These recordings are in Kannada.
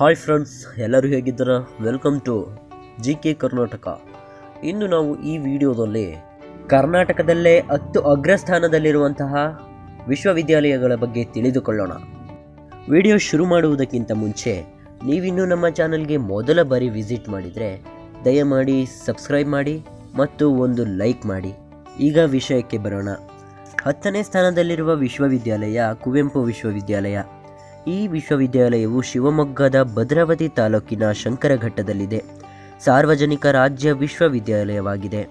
ಹಾಯ್ ಫ್ರೆಂಡ್ಸ್ ಎಲ್ಲರೂ ಹೇಗಿದ್ದೀರಾ? Welcome to G K Karnataka ಇನ್ನು ನಾವು ಈ ವಿಡಿಯೋದಲ್ಲಿ ಕರ್ನಾಟಕದಲ್ಲೇ ಹತ್ತು ಅಗ್ರಸ್ಥಾನದಲ್ಲಿರುವಂತಹ ವಿಶ್ವವಿದ್ಯಾಲಯಗಳ ಬಗ್ಗೆ ತಿಳಿದುಕೊಳ್ಳೋಣ. ವಿಡಿಯೋ ಶುರು ಮಾಡುವುದಕ್ಕಿಂತ ಮುಂಚೆ ನೀವಿನ್ನೂ ನಮ್ಮ ಚಾನಲ್ಗೆ ಮೊದಲ ಬಾರಿ ವಿಸಿಟ್ ಮಾಡಿದರೆ ದಯಮಾಡಿ ಸಬ್ಸ್ಕ್ರೈಬ್ ಮಾಡಿ ಮತ್ತು ಒಂದು ಲೈಕ್ ಮಾಡಿ. ಈಗ ವಿಷಯಕ್ಕೆ ಬರೋಣ. ಹತ್ತನೇ ಸ್ಥಾನದಲ್ಲಿರುವ ವಿಶ್ವವಿದ್ಯಾಲಯ ಕುವೆಂಪು ವಿಶ್ವವಿದ್ಯಾಲಯ. ಈ ವಿಶ್ವವಿದ್ಯಾಲಯವು ಶಿವಮೊಗ್ಗದ ಭದ್ರಾವತಿ ತಾಲೂಕಿನ ಶಂಕರಘಟ್ಟದಲ್ಲಿದೆ. ಸಾರ್ವಜನಿಕ ರಾಜ್ಯ ವಿಶ್ವವಿದ್ಯಾಲಯವಾಗಿದೆ.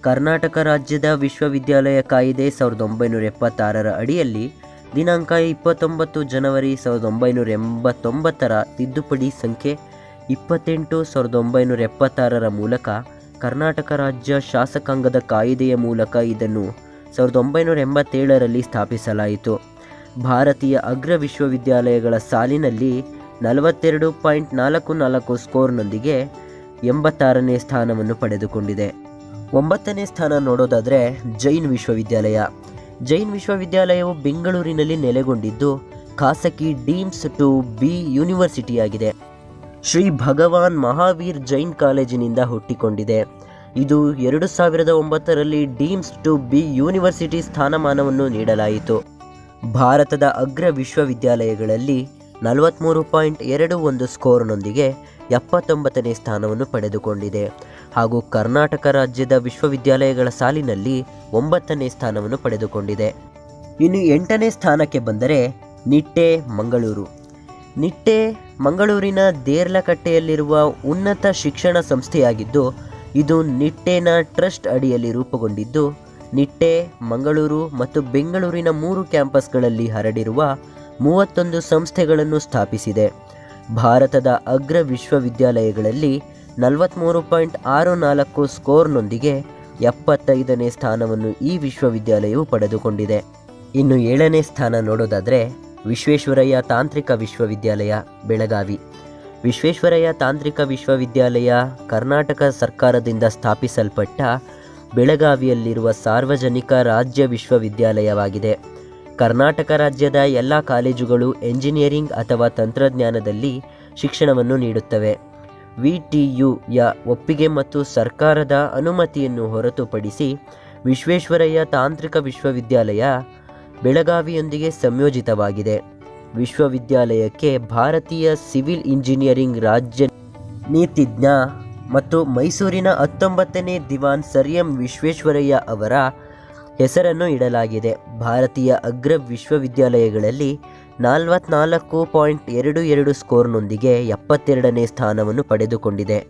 ಕರ್ನಾಟಕ ರಾಜ್ಯದ ವಿಶ್ವವಿದ್ಯಾಲಯ ಕಾಯಿದೆ ಸಾವಿರದ ಒಂಬೈನೂರ ಎಪ್ಪತ್ತಾರರ ಅಡಿಯಲ್ಲಿ ದಿನಾಂಕ ಇಪ್ಪತ್ತೊಂಬತ್ತು ಜನವರಿ ಸಾವಿರದ ಒಂಬೈನೂರ ಎಂಬತ್ತೊಂಬತ್ತರ ತಿದ್ದುಪಡಿ ಸಂಖ್ಯೆ ಇಪ್ಪತ್ತೆಂಟು ಸಾವಿರದ ಒಂಬೈನೂರ ಎಪ್ಪತ್ತಾರರ ಮೂಲಕ ಕರ್ನಾಟಕ ರಾಜ್ಯ ಶಾಸಕಾಂಗದ ಕಾಯಿದೆಯ ಮೂಲಕ ಇದನ್ನು ಸಾವಿರದ ಒಂಬೈನೂರ ಎಂಬತ್ತೇಳರಲ್ಲಿ ಸ್ಥಾಪಿಸಲಾಯಿತು. ಭಾರತೀಯ ಅಗ್ರ ವಿಶ್ವವಿದ್ಯಾಲಯಗಳ ಸಾಲಿನಲ್ಲಿ ನಲವತ್ತೆರಡು ಪಾಯಿಂಟ್ ನಾಲ್ಕು ನಾಲ್ಕು ಸ್ಕೋರ್ನೊಂದಿಗೆ ಎಂಬತ್ತಾರನೇ ಸ್ಥಾನವನ್ನು ಪಡೆದುಕೊಂಡಿದೆ. ಒಂಬತ್ತನೇ ಸ್ಥಾನ ನೋಡೋದಾದರೆ ಜೈನ್ ವಿಶ್ವವಿದ್ಯಾಲಯ. ಜೈನ್ ವಿಶ್ವವಿದ್ಯಾಲಯವು ಬೆಂಗಳೂರಿನಲ್ಲಿ ನೆಲೆಗೊಂಡಿದ್ದು, ಖಾಸಗಿ ಡೀಮ್ಸ್ ಟು ಬಿ ಯೂನಿವರ್ಸಿಟಿಯಾಗಿದೆ. ಶ್ರೀ ಭಗವಾನ್ ಮಹಾವೀರ್ ಜೈನ್ ಕಾಲೇಜಿನಿಂದ ಹುಟ್ಟಿಕೊಂಡಿದೆ. ಇದು ಎರಡು ಸಾವಿರದ ಒಂಬತ್ತರಲ್ಲಿ ಡೀಮ್ಸ್ ಟು ಬಿ ಯೂನಿವರ್ಸಿಟಿ ಸ್ಥಾನಮಾನವನ್ನು ನೀಡಲಾಯಿತು. ಭಾರತದ ಅಗ್ರ ವಿಶ್ವವಿದ್ಯಾಲಯಗಳಲ್ಲಿ ನಲವತ್ತ್ಮೂರು ಪಾಯಿಂಟ್ ಎರಡು ಒಂದು ಸ್ಕೋರ್ನೊಂದಿಗೆ ಎಪ್ಪತ್ತೊಂಬತ್ತನೇ ಸ್ಥಾನವನ್ನು ಪಡೆದುಕೊಂಡಿದೆ. ಹಾಗೂ ಕರ್ನಾಟಕ ರಾಜ್ಯದ ವಿಶ್ವವಿದ್ಯಾಲಯಗಳ ಸಾಲಿನಲ್ಲಿ ಒಂಬತ್ತನೇ ಸ್ಥಾನವನ್ನು ಪಡೆದುಕೊಂಡಿದೆ. ಇನ್ನು ಎಂಟನೇ ಸ್ಥಾನಕ್ಕೆ ಬಂದರೆ ನಿಟ್ಟೆ, ಮಂಗಳೂರು. ನಿಟ್ಟೆ, ಮಂಗಳೂರಿನ ದೇರ್ಲಕಟ್ಟೆಯಲ್ಲಿರುವ ಉನ್ನತ ಶಿಕ್ಷಣ ಸಂಸ್ಥೆಯಾಗಿದ್ದು, ಇದು ನಿಟ್ಟೆನ ಟ್ರಸ್ಟ್ ಅಡಿಯಲ್ಲಿ ರೂಪುಗೊಂಡಿದ್ದು ನಿಟ್ಟೆ, ಮಂಗಳೂರು ಮತ್ತು ಬೆಂಗಳೂರಿನ ಮೂರು ಕ್ಯಾಂಪಸ್ಗಳಲ್ಲಿ ಹರಡಿರುವ ಮೂವತ್ತೊಂದು ಸಂಸ್ಥೆಗಳನ್ನು ಸ್ಥಾಪಿಸಿದೆ. ಭಾರತದ ಅಗ್ರ ವಿಶ್ವವಿದ್ಯಾಲಯಗಳಲ್ಲಿ ನಲವತ್ತ್ಮೂರು ಪಾಯಿಂಟ್ ಆರು ನಾಲ್ಕು ಸ್ಕೋರ್ನೊಂದಿಗೆ ಎಪ್ಪತ್ತೈದನೇ ಸ್ಥಾನವನ್ನು ಈ ವಿಶ್ವವಿದ್ಯಾಲಯವು ಪಡೆದುಕೊಂಡಿದೆ. ಇನ್ನು ಏಳನೇ ಸ್ಥಾನ ನೋಡೋದಾದರೆ ವಿಶ್ವೇಶ್ವರಯ್ಯ ತಾಂತ್ರಿಕ ವಿಶ್ವವಿದ್ಯಾಲಯ, ಬೆಳಗಾವಿ. ವಿಶ್ವೇಶ್ವರಯ್ಯ ತಾಂತ್ರಿಕ ವಿಶ್ವವಿದ್ಯಾಲಯ ಕರ್ನಾಟಕ ಸರ್ಕಾರದಿಂದ ಸ್ಥಾಪಿಸಲ್ಪಟ್ಟ ಬೆಳಗಾವಿಯಲ್ಲಿರುವ ಸಾರ್ವಜನಿಕ ರಾಜ್ಯ ವಿಶ್ವವಿದ್ಯಾಲಯವಾಗಿದೆ. ಕರ್ನಾಟಕ ರಾಜ್ಯದ ಎಲ್ಲ ಕಾಲೇಜುಗಳು ಎಂಜಿನಿಯರಿಂಗ್ ಅಥವಾ ತಂತ್ರಜ್ಞಾನದಲ್ಲಿ ಶಿಕ್ಷಣವನ್ನು ನೀಡುತ್ತವೆ. ವಿ ಟಿ ಯ ಒಪ್ಪಿಗೆ ಮತ್ತು ಸರ್ಕಾರದ ಅನುಮತಿಯನ್ನು ಹೊರತುಪಡಿಸಿ ವಿಶ್ವೇಶ್ವರಯ್ಯ ತಾಂತ್ರಿಕ ವಿಶ್ವವಿದ್ಯಾಲಯ ಬೆಳಗಾವಿಯೊಂದಿಗೆ ಸಂಯೋಜಿತವಾಗಿದೆ. ವಿಶ್ವವಿದ್ಯಾಲಯಕ್ಕೆ ಭಾರತೀಯ ಸಿವಿಲ್ ಇಂಜಿನಿಯರಿಂಗ್ ರಾಜ್ಯ ನೀತಿಜ್ಞ ಮತ್ತು ಮೈಸೂರಿನ ಹತ್ತೊಂಬತ್ತನೇ ದಿವಾನ್ ಸರ್ ಎಂ ವಿಶ್ವೇಶ್ವರಯ್ಯ ಅವರ ಹೆಸರನ್ನು ಇಡಲಾಗಿದೆ. ಭಾರತೀಯ ಅಗ್ರ ವಿಶ್ವವಿದ್ಯಾಲಯಗಳಲ್ಲಿ ನಾಲ್ವತ್ನಾಲ್ಕು ಪಾಯಿಂಟ್ ಎರಡು ಎರಡು ಸ್ಕೋರ್ನೊಂದಿಗೆ ಎಪ್ಪತ್ತೆರಡನೇ ಸ್ಥಾನವನ್ನು ಪಡೆದುಕೊಂಡಿದೆ.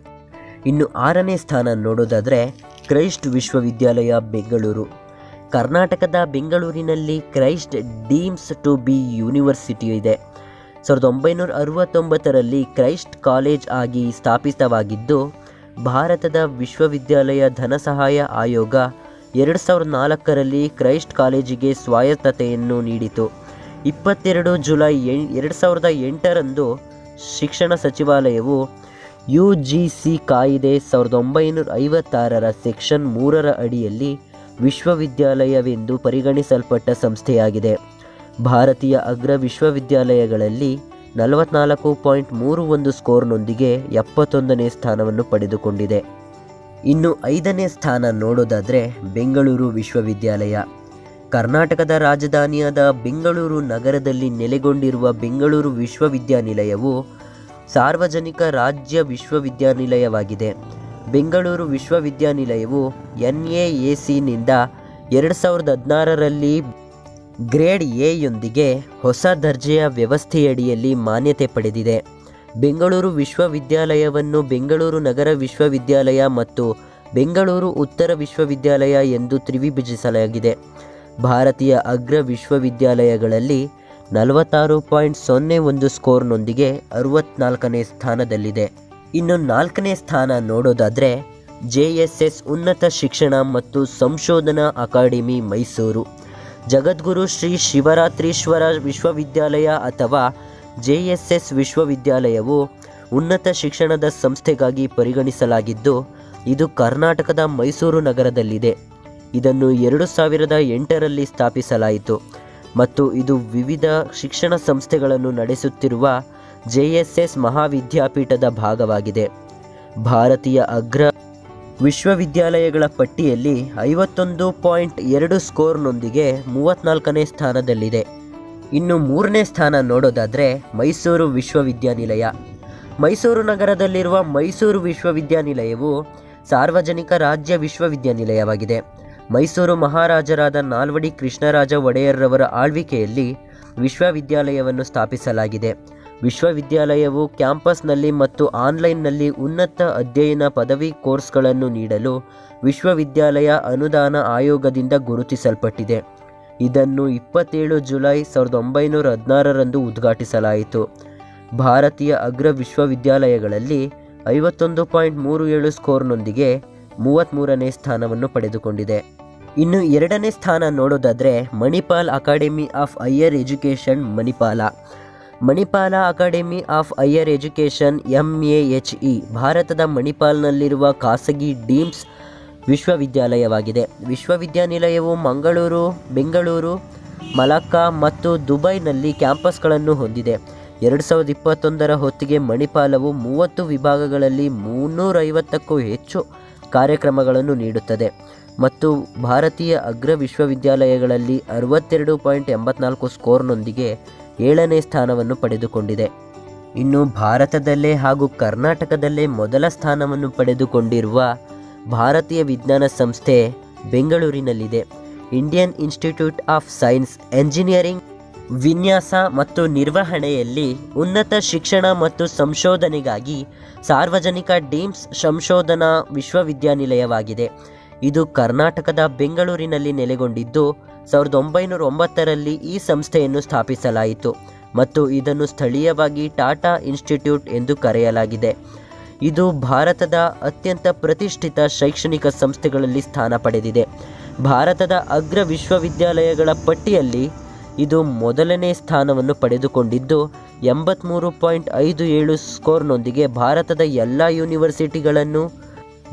ಇನ್ನು ಆರನೇ ಸ್ಥಾನ ನೋಡೋದಾದರೆ ಕ್ರೈಸ್ಟ್ ವಿಶ್ವವಿದ್ಯಾಲಯ, ಬೆಂಗಳೂರು. ಕರ್ನಾಟಕದ ಬೆಂಗಳೂರಿನಲ್ಲಿ Christ deems to be university ಇದೆ. ಸಾವಿರದ ಒಂಬೈನೂರ ಅರವತ್ತೊಂಬತ್ತರಲ್ಲಿ ಕ್ರೈಸ್ಟ್ ಕಾಲೇಜ್ ಆಗಿ ಸ್ಥಾಪಿತವಾಗಿದ್ದು ಭಾರತದ ವಿಶ್ವವಿದ್ಯಾಲಯ ಧನಸಹಾಯ ಆಯೋಗ ಎರಡು ಸಾವಿರದ ನಾಲ್ಕರಲ್ಲಿ ಕ್ರೈಸ್ಟ್ ಕಾಲೇಜಿಗೆ ಸ್ವಾಯತ್ತತೆಯನ್ನು ನೀಡಿತು. ಇಪ್ಪತ್ತೆರಡು ಜುಲೈ ಎಂ, ಎರಡು ಸಾವಿರದ ಎಂಟರಂದು ಶಿಕ್ಷಣ ಸಚಿವಾಲಯವು ಯು ಜಿ ಸಿ ಕಾಯಿದೆ ಸಾವಿರದ ಒಂಬೈನೂರ ಐವತ್ತಾರರ ಸೆಕ್ಷನ್ ಮೂರರ ಅಡಿಯಲ್ಲಿ ವಿಶ್ವವಿದ್ಯಾಲಯವೆಂದು ಪರಿಗಣಿಸಲ್ಪಟ್ಟ ಸಂಸ್ಥೆಯಾಗಿದೆ. ಭಾರತೀಯ ಅಗ್ರ ವಿಶ್ವವಿದ್ಯಾಲಯಗಳಲ್ಲಿ ನಲವತ್ನಾಲ್ಕು ಪಾಯಿಂಟ್ ಮೂರು ಒಂದು ಸ್ಕೋರ್ನೊಂದಿಗೆ ಎಪ್ಪತ್ತೊಂದನೇ ಸ್ಥಾನವನ್ನು ಪಡೆದುಕೊಂಡಿದೆ. ಇನ್ನು ಐದನೇ ಸ್ಥಾನ ನೋಡೋದಾದರೆ ಬೆಂಗಳೂರು ವಿಶ್ವವಿದ್ಯಾಲಯ. ಕರ್ನಾಟಕದ ರಾಜಧಾನಿಯಾದ ಬೆಂಗಳೂರು ನಗರದಲ್ಲಿ ನೆಲೆಗೊಂಡಿರುವ ಬೆಂಗಳೂರು ವಿಶ್ವವಿದ್ಯಾನಿಲಯವು ಸಾರ್ವಜನಿಕ ರಾಜ್ಯ ವಿಶ್ವವಿದ್ಯಾನಿಲಯವಾಗಿದೆ. ಬೆಂಗಳೂರು ವಿಶ್ವವಿದ್ಯಾನಿಲಯವು ಎನ್ ಎ ಸಿನಿಂದ ಎರಡು ಸಾವಿರದ ಹದಿನಾರರಲ್ಲಿ ಗ್ರೇಡ್ ಎಯೊಂದಿಗೆ ಹೊಸ ದರ್ಜೆಯ ವ್ಯವಸ್ಥೆಯಡಿಯಲ್ಲಿ ಮಾನ್ಯತೆ ಪಡೆದಿದೆ. ಬೆಂಗಳೂರು ವಿಶ್ವವಿದ್ಯಾಲಯವನ್ನು ಬೆಂಗಳೂರು ನಗರ ವಿಶ್ವವಿದ್ಯಾಲಯ ಮತ್ತು ಬೆಂಗಳೂರು ಉತ್ತರ ವಿಶ್ವವಿದ್ಯಾಲಯ ಎಂದು ತ್ರಿವಿಭಜಿಸಲಾಗಿದೆ. ಭಾರತೀಯ ಅಗ್ರ ವಿಶ್ವವಿದ್ಯಾಲಯಗಳಲ್ಲಿ ನಲವತ್ತಾರು ಪಾಯಿಂಟ್ ಸೊನ್ನೆ ಒಂದು ಸ್ಕೋರ್ನೊಂದಿಗೆ ಅರವತ್ನಾಲ್ಕನೇ ಸ್ಥಾನದಲ್ಲಿದೆ. ಇನ್ನು ನಾಲ್ಕನೇ ಸ್ಥಾನ ನೋಡೋದಾದರೆ ಜೆ ಎಸ್ ಎಸ್ ಉನ್ನತ ಶಿಕ್ಷಣ ಮತ್ತು ಸಂಶೋಧನಾ ಅಕಾಡೆಮಿ ಮೈಸೂರು. ಜಗದ್ಗುರು ಶ್ರೀ ಶಿವರಾತ್ರೀಶ್ವರ ವಿಶ್ವವಿದ್ಯಾಲಯ ಅಥವಾ ಜೆ ಎಸ್ ಎಸ್ ವಿಶ್ವವಿದ್ಯಾಲಯವು ಉನ್ನತ ಶಿಕ್ಷಣದ ಸಂಸ್ಥೆಗಾಗಿ ಪರಿಗಣಿಸಲಾಗಿದ್ದು, ಇದು ಕರ್ನಾಟಕದ ಮೈಸೂರು ನಗರದಲ್ಲಿದೆ. ಇದನ್ನು ಎರಡು ಸಾವಿರದ ಎಂಟರಲ್ಲಿ ಸ್ಥಾಪಿಸಲಾಯಿತು ಮತ್ತು ಇದು ವಿವಿಧ ಶಿಕ್ಷಣ ಸಂಸ್ಥೆಗಳನ್ನು ನಡೆಸುತ್ತಿರುವ ಜೆ ಎಸ್ ಎಸ್ ಮಹಾವಿದ್ಯಾಪೀಠದ ಭಾಗವಾಗಿದೆ. ಭಾರತೀಯ ಅಗ್ರ ವಿಶ್ವವಿದ್ಯಾಲಯಗಳ ಪಟ್ಟಿಯಲ್ಲಿ ಐವತ್ತೊಂದು ಪಾಯಿಂಟ್ ಎರಡು ಸ್ಕೋರ್ನೊಂದಿಗೆ ಮೂವತ್ತ್ನಾಲ್ಕನೇ ಸ್ಥಾನದಲ್ಲಿದೆ. ಇನ್ನು ಮೂರನೇ ಸ್ಥಾನ ನೋಡೋದಾದರೆ ಮೈಸೂರು ವಿಶ್ವವಿದ್ಯಾನಿಲಯ. ಮೈಸೂರು ನಗರದಲ್ಲಿರುವ ಮೈಸೂರು ವಿಶ್ವವಿದ್ಯಾನಿಲಯವು ಸಾರ್ವಜನಿಕ ರಾಜ್ಯ ವಿಶ್ವವಿದ್ಯಾನಿಲಯವಾಗಿದೆ. ಮೈಸೂರು ಮಹಾರಾಜರಾದ ನಾಲ್ವಡಿ ಕೃಷ್ಣರಾಜ ಒಡೆಯರ್ರವರ ಆಳ್ವಿಕೆಯಲ್ಲಿ ವಿಶ್ವವಿದ್ಯಾಲಯವನ್ನು ಸ್ಥಾಪಿಸಲಾಗಿದೆ. ವಿಶ್ವವಿದ್ಯಾಲಯವು ಕ್ಯಾಂಪಸ್ನಲ್ಲಿ ಮತ್ತು ಆನ್ಲೈನ್ನಲ್ಲಿ ಉನ್ನತ ಅಧ್ಯಯನ ಪದವಿ ಕೋರ್ಸ್ಗಳನ್ನು ನೀಡಲು ವಿಶ್ವವಿದ್ಯಾಲಯ ಅನುದಾನ ಆಯೋಗದಿಂದ ಗುರುತಿಸಲ್ಪಟ್ಟಿದೆ. ಇದನ್ನು ಇಪ್ಪತ್ತೇಳು ಜುಲೈ ಸಾವಿರದ ಒಂಬೈನೂರ ಹದಿನಾರರಂದು ಉದ್ಘಾಟಿಸಲಾಯಿತು. ಭಾರತೀಯ ಅಗ್ರ ವಿಶ್ವವಿದ್ಯಾಲಯಗಳಲ್ಲಿ ಐವತ್ತೊಂದು ಪಾಯಿಂಟ್ ಮೂರು ಏಳು ಸ್ಕೋರ್ನೊಂದಿಗೆ ಮೂವತ್ತ್ಮೂರನೇ ಸ್ಥಾನವನ್ನು ಪಡೆದುಕೊಂಡಿದೆ. ಇನ್ನು ಎರಡನೇ ಸ್ಥಾನ ನೋಡೋದಾದರೆ Manipal academy of higher education Manipal. Manipal academy of higher education M A H E ಭಾರತದ ಮಣಿಪಾಲ್ನಲ್ಲಿರುವ ಖಾಸಗಿ ಡೀಮ್ಸ್ ವಿಶ್ವವಿದ್ಯಾಲಯವಾಗಿದೆ. ವಿಶ್ವವಿದ್ಯಾನಿಲಯವು ಮಂಗಳೂರು, ಬೆಂಗಳೂರು, ಮಲಕ್ಕಾ ಮತ್ತು ದುಬೈನಲ್ಲಿ ಕ್ಯಾಂಪಸ್ಗಳನ್ನು ಹೊಂದಿದೆ. ಎರಡು ಸಾವಿರದ ಇಪ್ಪತ್ತೊಂದರ ಹೊತ್ತಿಗೆ ಮಣಿಪಾಲವು ಮೂವತ್ತು ವಿಭಾಗಗಳಲ್ಲಿ ಮುನ್ನೂರೈವತ್ತಕ್ಕೂ ಹೆಚ್ಚು ಕಾರ್ಯಕ್ರಮಗಳನ್ನು ನೀಡುತ್ತದೆ ಮತ್ತು ಭಾರತೀಯ ಅಗ್ರ ವಿಶ್ವವಿದ್ಯಾಲಯಗಳಲ್ಲಿ ಅರವತ್ತೆರಡು ಪಾಯಿಂಟ್ ಎಂಬತ್ನಾಲ್ಕು ಸ್ಕೋರ್ನೊಂದಿಗೆ ಏಳನೇ ಸ್ಥಾನವನ್ನು ಪಡೆದುಕೊಂಡಿದೆ. ಇನ್ನು ಭಾರತದಲ್ಲೇ ಹಾಗೂ ಕರ್ನಾಟಕದಲ್ಲೇ ಮೊದಲ ಸ್ಥಾನವನ್ನು ಪಡೆದುಕೊಂಡಿರುವ ಭಾರತೀಯ ವಿಜ್ಞಾನ ಸಂಸ್ಥೆ ಬೆಂಗಳೂರಿನಲ್ಲಿದೆ. Indian institute of science, engineering, ವಿನ್ಯಾಸ ಮತ್ತು ನಿರ್ವಹಣೆಯಲ್ಲಿ ಉನ್ನತ ಶಿಕ್ಷಣ ಮತ್ತು ಸಂಶೋಧನೆಗಾಗಿ ಸಾರ್ವಜನಿಕ ಡೀಮ್ಸ್ ಸಂಶೋಧನಾ ವಿಶ್ವವಿದ್ಯಾನಿಲಯವಾಗಿದೆ. ಇದು ಕರ್ನಾಟಕದ ಬೆಂಗಳೂರಿನಲ್ಲಿ ನೆಲೆಗೊಂಡಿದ್ದು ಸಾವಿರದ ಒಂಬೈನೂರ ಒಂಬತ್ತರಲ್ಲಿ ಈ ಸಂಸ್ಥೆಯನ್ನು ಸ್ಥಾಪಿಸಲಾಯಿತು ಮತ್ತು ಇದನ್ನು ಸ್ಥಳೀಯವಾಗಿ ಟಾಟಾ ಇನ್ಸ್ಟಿಟ್ಯೂಟ್ ಎಂದು ಕರೆಯಲಾಗಿದೆ. ಇದು ಭಾರತದ ಅತ್ಯಂತ ಪ್ರತಿಷ್ಠಿತ ಶೈಕ್ಷಣಿಕ ಸಂಸ್ಥೆಗಳಲ್ಲಿ ಸ್ಥಾನ ಪಡೆದಿದೆ. ಭಾರತದ ಅಗ್ರ ವಿಶ್ವವಿದ್ಯಾಲಯಗಳ ಪಟ್ಟಿಯಲ್ಲಿ ಇದು ಮೊದಲನೇ ಸ್ಥಾನವನ್ನು ಪಡೆದುಕೊಂಡಿದ್ದು ಎಂಬತ್ತ್ಮೂರು ಪಾಯಿಂಟ್ ಐದು ಏಳು ಸ್ಕೋರ್ನೊಂದಿಗೆ ಭಾರತದ ಎಲ್ಲ ಯೂನಿವರ್ಸಿಟಿಗಳನ್ನು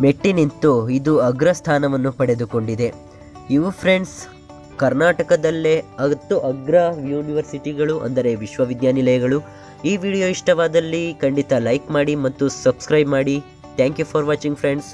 ಮೆಟ್ಟಿ ನಿಂತು ಇದು ಅಗ್ರಸ್ಥಾನವನ್ನು ಪಡೆದುಕೊಂಡಿದೆ. ಇವು ಫ್ರೆಂಡ್ಸ್ ಕರ್ನಾಟಕದಲ್ಲೇ ಹತ್ತು ಅಗ್ರ ಯೂನಿವರ್ಸಿಟಿಗಳು, ಅಂದರೆ ವಿಶ್ವವಿದ್ಯಾನಿಲಯಗಳು. ಈ ವಿಡಿಯೋ ಇಷ್ಟವಾದಲ್ಲಿ ಖಂಡಿತ ಲೈಕ್ ಮಾಡಿ ಮತ್ತು ಸಬ್ಸ್ಕ್ರೈಬ್ ಮಾಡಿ. Thank you for watching friends.